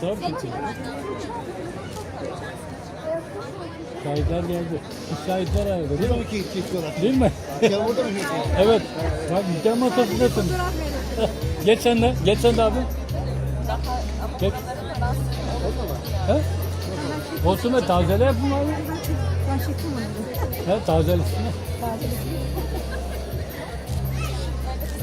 Fotoğraf çekiyor. Şahitler geldi. Biz şahitler arada değil mi? ki çekiyorlar. Değil mi? Ya burada mı evet. Bak nikah masasındasın. Geç sen de. Geç sen de abi. Geç. He? Olsun be tazele yapın abi. Ben çektim onu. He tazelesine.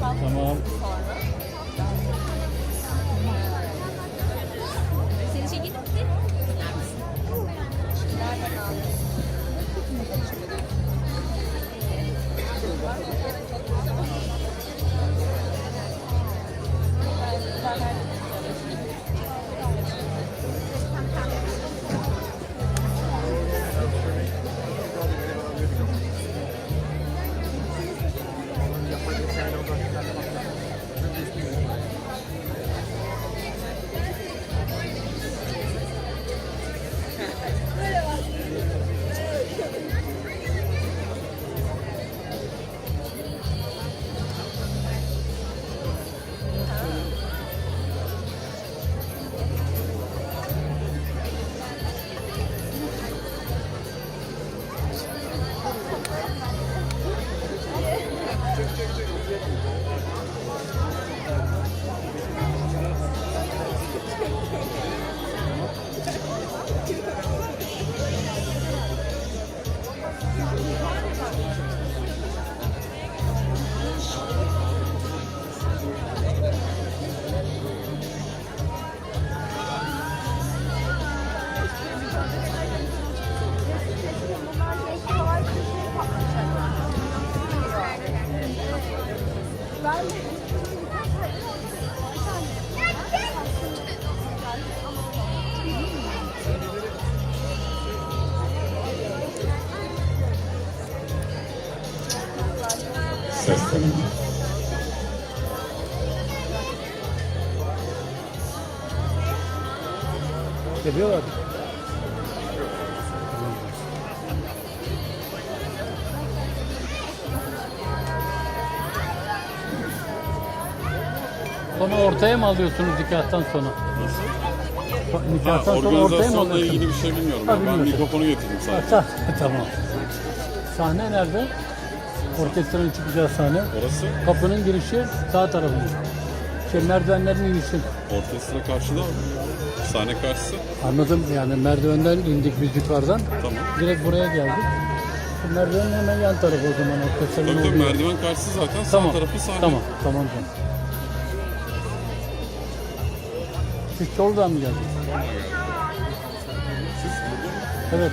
Tamam. Yapıyorlar. Sonra ortaya mı alıyorsunuz nikahtan sonra? Nasıl? Nikahtan Ha, sonra ortaya mı organizasyonla alıyorsunuz? ilgili bir şey bilmiyorum. Ha, ben bilmiyorsun. mikrofonu getirdim Ha, sadece. ta- tamam. Sahne nerede? Orkestranın çıkacağı sahne. Orası Kapının girişi sağ tarafında. Şey merdivenlerin inişi. orkestra karşıda sahne karşısı. Anladım yani merdivenden indik biz yukarıdan. Tamam. Direkt buraya geldik. Merdivenin hemen yan tarafı o zaman orkestranın Tabii tabii olduğu yer. merdiven karşısı zaten. Tamam. Sağ tarafı sahne. Tamam, tamam canım. Siz Çorlu'dan mı geldiniz? Siz burada mı? Evet.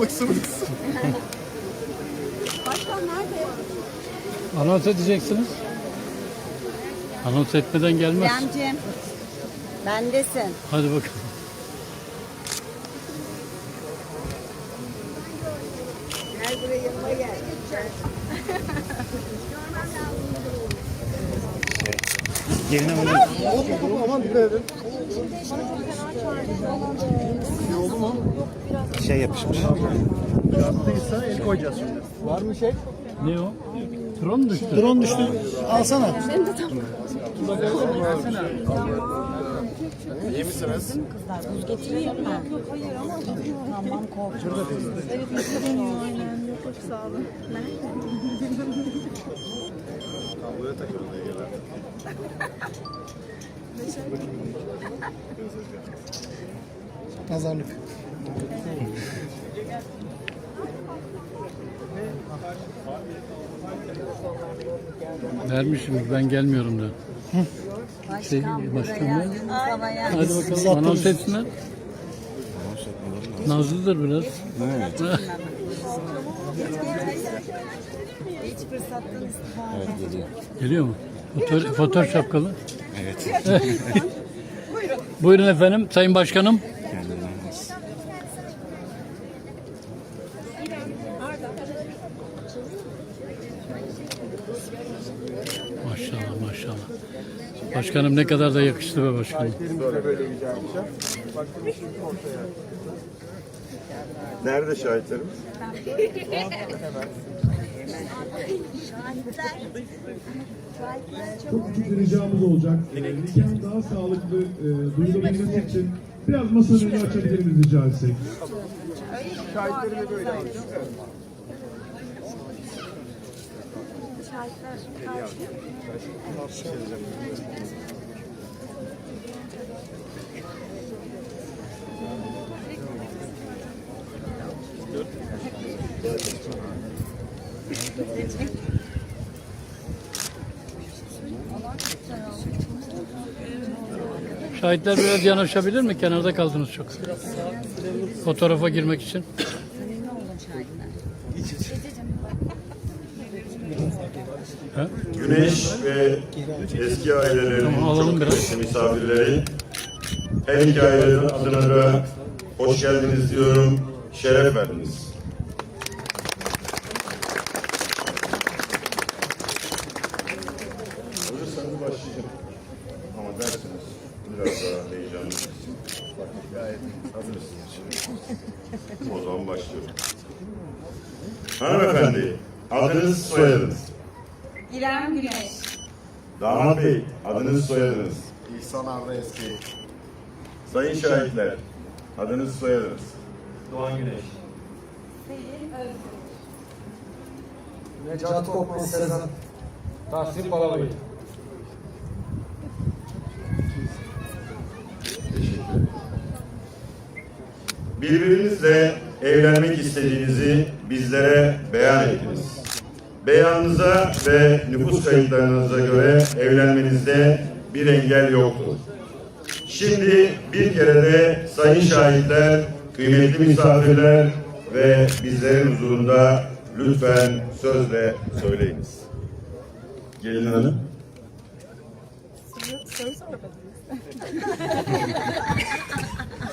Kalabalıksınız. Başkan nerede? Anons edeceksiniz. Anons etmeden gelmez. İremciğim. Bendesin. Hadi bakalım. Gel buraya yanıma gel. Aman dikkat edin. şey yapışmış. Kağıttaysa el koyacağız şimdi. Var mı şey? Ne o? Tron mu düştü? Drone düştü. Alsana. İyi misiniz? Getireyim mi? Tamam korkma. Evet istemiyorum aynen. Çok sağ olun. Kabloya takıyoruz Ege'ler. Nazarlık. Vermişim ben gelmiyorum da. Şey, başkan? Havaya. Hadi bakalım anons etsinler. Nazlıdır biraz. Hiç fırsattan istifa. Evet geliyor. Geliyor mu? Foto, fotoğraf şapkalı. Evet. Buyurun efendim Sayın Başkanım. Başkanım ne kadar da yakıştı be başkanım. Böyle ortaya. Nerede şahitlerimiz? Çok küçük bir ricamız olacak. Nikahın daha sağlıklı e, duyulabilmesi için biraz masanın önünü açabilir miyiz rica etsek? Şahitleri de böyle almış. Evet. Şahitler biraz yanaşabilir mi? Kenarda kaldınız çok. Fotoğrafa girmek için. Güneş ve eski ailelerin çok kıymetli misafirleri. Her iki ailenin adına da hoş geldiniz diyorum. Şeref verdiniz. Hazırsanız başlayacağım. Ama dersiniz biraz daha heyecanlı. Gayet hazırsınız. O zaman başlıyorum. Hanımefendi, adınız soyadınız. İrem Güneş. Damat Bey, adınız soyadınız. İhsan Arda Eski. Sayın şahitler, adınız soyadınız. Necat Korkmaz Sezen. Birbirinizle evlenmek istediğinizi bizlere beyan ettiniz. Beyanınıza ve nüfus kayıtlarınıza göre evlenmenizde bir engel yoktur. Şimdi bir kere de sayın şahitler, kıymetli misafirler ve bizlerin huzurunda lütfen sözle söyleyiniz. Gelin hanım.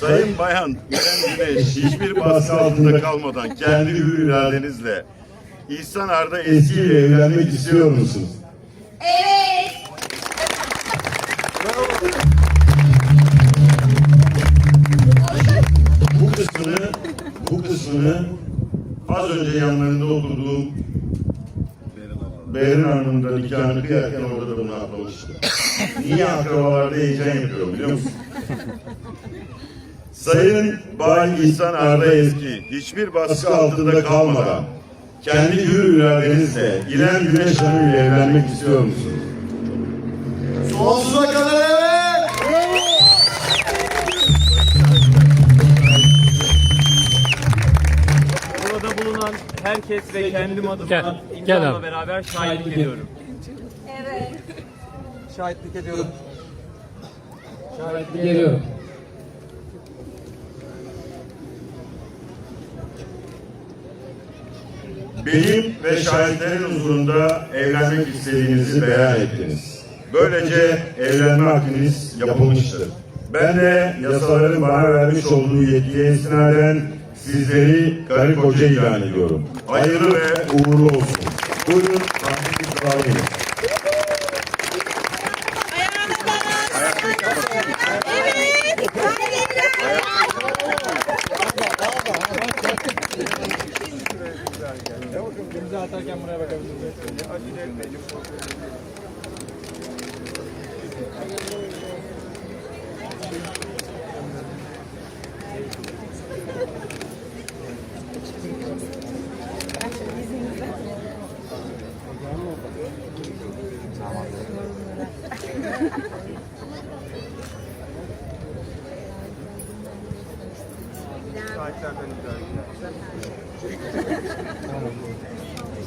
Sayın Bayan İrem Güneş hiçbir baskı altında kalmadan kendi hür iradenizle İhsan Arda Eski ile evlenmek istiyor musunuz? Evet. Bu kısmını bu kısmını az önce yanlarında oturduğum Behrin Hanım'ın da nikahını kıyarken orada da bunu atlamıştım. Niye akrabalarda heyecan yapıyorum biliyor musun? Sayın Bay İhsan Arda Eski hiçbir baskı altında kalmadan kendi hür iradenizle İrem Güneş Hanım ile evlenmek istiyor musunuz? Sonsuza kadar evet. Burada bulunan herkes ve kendim adıma Gel, gel imzamla abi. beraber şahitlik ediyorum. Evet. Şahitlik ediyorum. Geliyorum. Benim ve şahitlerin huzurunda evlenmek istediğinizi beyan ettiniz. Böylece evlenme hakkınız yapılmıştır. Ben de yasaların bana vermiş olduğu yetkiye istinaden sizleri karı koca ilan ediyorum. Hayırlı ve uğurlu olsun. Buyurun, hakkınızı sağlayın.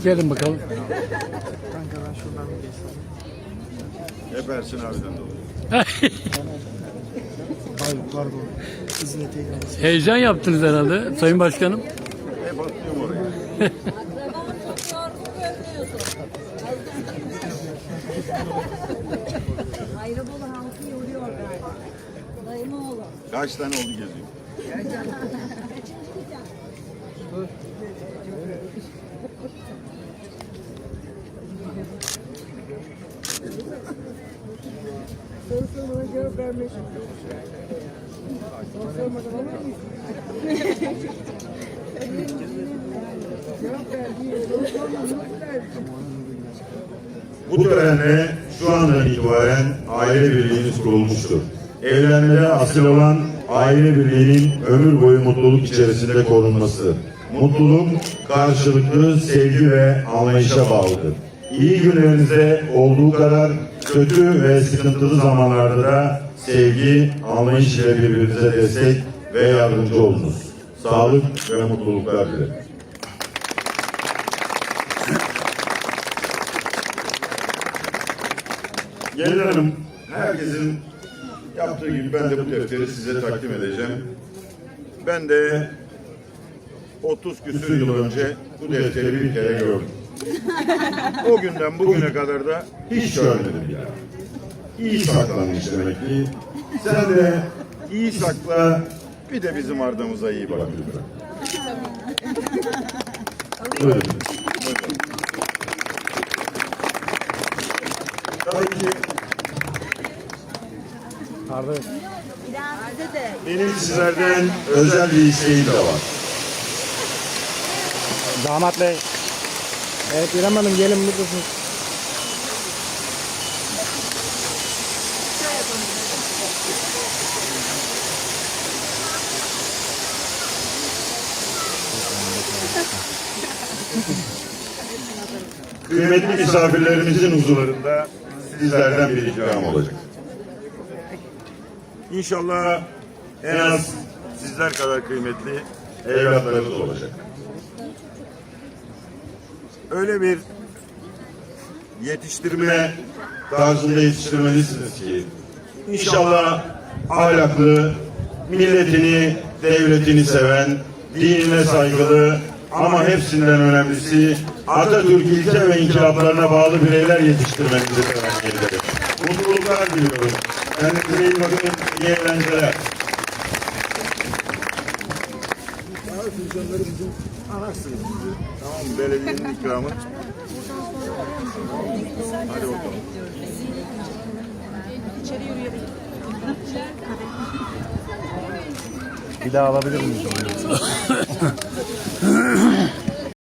Gelin bakalım. Hep Ersin abiden dolayı. Heyecan yaptınız herhalde Sayın Başkanım. Hep atlıyorum oraya. Ayrıbolu halkı yoruyor galiba. Dayımı oğlu. Kaç tane oldu geziyor? Bu törenle şu andan itibaren aile birliğiniz kurulmuştur. Evlenmede asıl olan aile birliğinin ömür boyu mutluluk içerisinde korunması. Mutluluk karşılıklı sevgi ve anlayışa bağlıdır. İyi günlerinizde olduğu kadar kötü ve sıkıntılı zamanlarda da sevgi, anlayış ile birbirinize destek ve yardımcı olunuz. Sağlık ve mutluluklar dilerim. Gelin Hanım, herkesin yaptığı gibi ben de bu defteri size takdim edeceğim. Ben de 30 küsür yıl önce bu defteri bir kere gördüm. O günden bugüne kadar da hiç görmedim ya. İyi saklanmış demek ki. Sen de iyi sakla, bir de bizim ardımıza iyi bak lütfen. Tabii ki benim sizlerden özel bir isteğim de var. Damat Bey. Evet İrem Hanım gelin buradasınız. Kıymetli misafirlerimizin huzurlarında sizlerden bir ricam olacak. İnşallah en az sizler kadar kıymetli evlatlarınız olacak. Öyle bir yetiştirme tarzında yetiştirmelisiniz ki inşallah ahlaklı, milletini, devletini seven, dinine saygılı ama hepsinden önemlisi Atatürk ilke ve inkılaplarına bağlı bireyler yetiştirmenizi temenni. Mutluluklar diliyorum. Kendinize iyi bakın. İyi eğlenceler. Tamam belediyenin ikramı. Hadi bakalım. Bir daha alabilir miyiz?